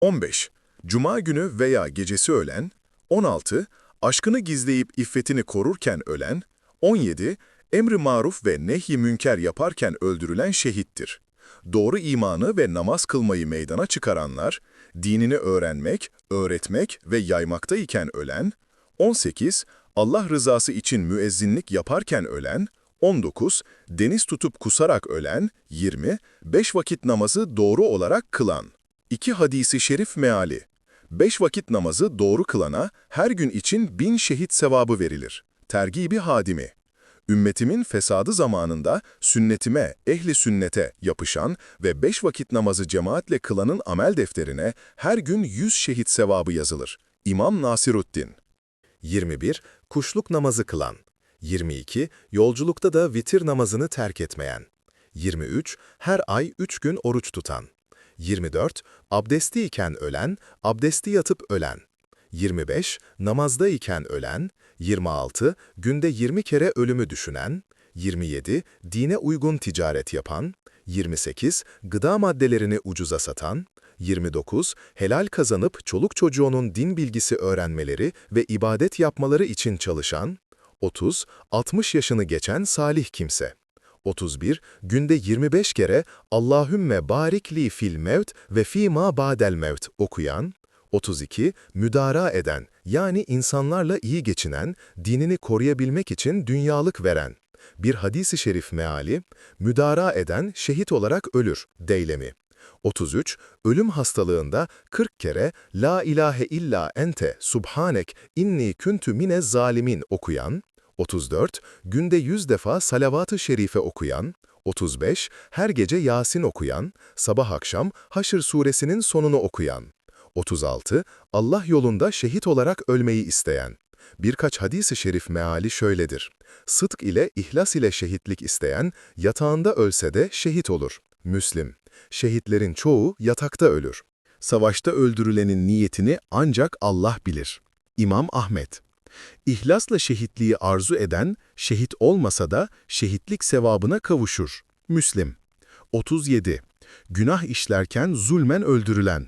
15. Cuma günü veya gecesi ölen. 16. Aşkını gizleyip iffetini korurken ölen. 17. Emri maruf ve nehy münker yaparken öldürülen şehittir. Doğru imanı ve namaz kılmayı meydana çıkaranlar, dinini öğrenmek, öğretmek ve yaymaktayken ölen. 18. Allah rızası için müezzinlik yaparken ölen. 19. Deniz tutup kusarak ölen. 20. Beş vakit namazı doğru olarak kılan. İki hadisi şerif meali. Beş vakit namazı doğru kılana her gün için bin şehit sevabı verilir. Tergibi hadimi. Ümmetimin fesadı zamanında sünnetime, ehli sünnete yapışan ve beş vakit namazı cemaatle kılanın amel defterine her gün yüz şehit sevabı yazılır. İmam Nasiruddin 21. Kuşluk namazı kılan. 22. Yolculukta da vitir namazını terk etmeyen. 23. Her ay 3 gün oruç tutan. 24. Abdesti iken ölen, abdesti yatıp ölen. 25. Namazda iken ölen. 26. Günde 20 kere ölümü düşünen. 27. Dine uygun ticaret yapan. 28. Gıda maddelerini ucuza satan. 29. Helal kazanıp çoluk çocuğunun din bilgisi öğrenmeleri ve ibadet yapmaları için çalışan. 30. 60 yaşını geçen salih kimse. 31. Günde 25 kere Allahümme barikli fil mevt ve fîmâ ba'del mevt okuyan. 32. Müdara eden, yani insanlarla iyi geçinen, dinini koruyabilmek için dünyalık veren. Bir hadisi şerif meali, müdara eden şehit olarak ölür, deylemi. 33. Ölüm hastalığında 40 kere La ilahe illa ente subhanek inni küntü mine zalimin okuyan. 34. Günde 100 defa salavat-ı şerife okuyan. 35. Her gece Yasin okuyan, sabah akşam Haşr suresinin sonunu okuyan. 36. Allah yolunda şehit olarak ölmeyi isteyen. Birkaç hadis-i şerif meali şöyledir. Sıdk ile ihlas ile şehitlik isteyen, yatağında ölse de şehit olur. Müslim. Şehitlerin çoğu yatakta ölür. Savaşta öldürülenin niyetini ancak Allah bilir. İmam Ahmet İhlasla şehitliği arzu eden, şehit olmasa da şehitlik sevabına kavuşur. Müslim 37. Günah işlerken zulmen öldürülen.